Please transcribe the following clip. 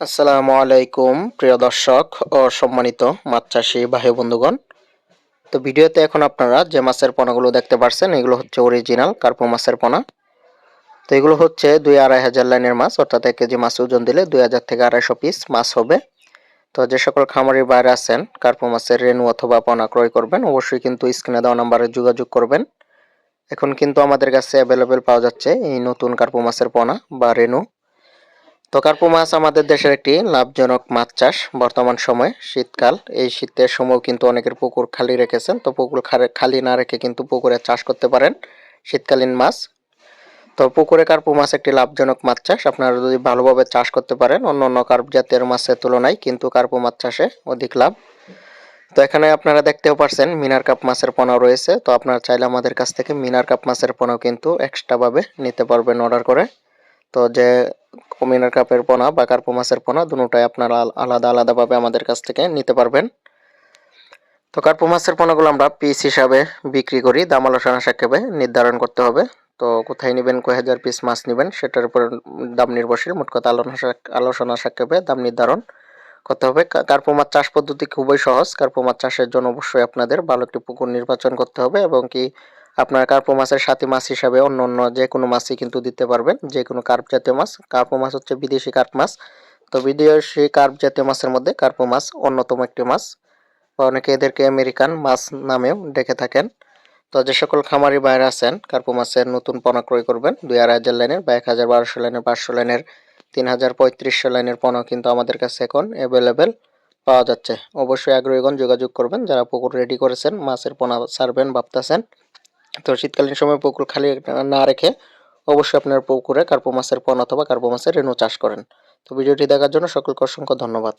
আসসালামু আলাইকুম, প্রিয় দর্শক ও সম্মানিত মাছ চাষি ভাই বন্ধুগণ। তো ভিডিওতে এখন আপনারা যে মাছের পোনাগুলো দেখতে পাচ্ছেন এগুলো হচ্ছে অরিজিনাল কার্পো মাছের পোনা। তো এগুলো হচ্ছে দুই আড়াই হাজার লাইনের মাছ, অর্থাৎ এক কেজি মাছ ওজন দিলে দুই হাজার থেকে আড়াইশো পিস মাছ হবে। তো যে সকল খামারির বাইরে আছেন, কার্পো মাছের রেনু অথবা পোনা ক্রয় করবেন, অবশ্যই কিন্তু স্ক্রিনে দেওয়া নাম্বারে যোগাযোগ করবেন। এখন কিন্তু আমাদের কাছে অ্যাভেলেবেল পাওয়া যাচ্ছে এই নতুন কার্পো মাছের পোনা বা রেনু তো কার্পো মাছ আমাদের দেশের একটি লাভজনক মাছ চাষ। বর্তমান সময়ে শীতকাল, এই শীতের সময়ও কিন্তু অনেকের পুকুর খালি রেখেছেন। তো পুকুর খালি না রেখে কিন্তু পুকুরে চাষ করতে পারেন শীতকালীন মাছ। তো পুকুরে কার্পু মাছ একটি লাভজনক মাছ চাষ। আপনারা যদি ভালোভাবে চাষ করতে পারেন অন্য অন্য কার্প জাতের মাছের তুলনায় কিন্তু কার্পু মাছ চাষে অধিক লাভ। তো এখানে আপনারা দেখতেও পারছেন, মিনার কাপ মাছের পোনাও রয়েছে। তো আপনারা চাইলে আমাদের কাছ থেকে মিনার কাপ মাছের পোনাও কিন্তু এক্সট্রাভাবে নিতে পারবেন অর্ডার করে। তো যে কমিনার কাপের পোনা বা কার্পো মাছের পোনা দুটোটাই আপনারা আলাদা, আলাদাভাবে আমাদের কাছ থেকে নিতে পারবেন। তো কার্পো মাছের পোনাগুলো আমরা পিস হিসাবে বিক্রি করি, দাম আলোচনা সাক্ষেপে নির্ধারণ করতে হবে। তো কোথায় নেবেন, কয় হাজার পিস মাছ নেবেন, সেটার উপর দাম নির্ভরশীল। মোট কথা আলোচনা সাক্ষেপে দাম নির্ধারণ করতে হবে। কার্পো মাছ চাষ পদ্ধতি খুবই সহজ। কার্পো মাছ চাষের জন্য অবশ্যই আপনাদের ভালো একটি পুকুর নির্বাচন করতে হবে এবং কি আপনার কার্পো মাছের সাথে মাছ হিসাবে অন্য অন্য যে কোনো মাছই কিন্তু দিতে পারবেন, যে কোনো কার্প জাতীয় মাছ। কার্পো মাছ হচ্ছে বিদেশি কার্প মাছ। তো বিদেশি কার্প জাতীয় মাছের মধ্যে কার্পো মাছ অন্যতম একটি মাছ। বা অনেকে এদেরকে আমেরিকান মাছ নামেও ডেকে থাকেন। তো যে সকল খামারি বাইরে আছেন, কার্পো মাছের নতুন পণা ক্রয় করবেন, দুই আড়াই হাজার লাইনের বা এক হাজার বারোশো লাইনের, পাঁচশো লাইনের, তিন হাজার পঁয়ত্রিশশো লাইনের পণা কিন্তু আমাদের কাছে এখন অ্যাভেলেবেল পাওয়া যাচ্ছে। অবশ্যই আগ্রহীগণ যোগাযোগ করবেন। যারা পুকুর রেডি করেছেন, মাছের পোনা ছাড়বেন, ভাবতেছেন তো শীতকালীন সময় পুকুর খালি না রেখে অবশ্যই আপনার পুকুরে কার্পো মাছের পণ অথবা কার্পো মাছের রেণু চাষ করেন। তো ভিডিওটি দেখার জন্য সকলকে অসংখ্য ধন্যবাদ।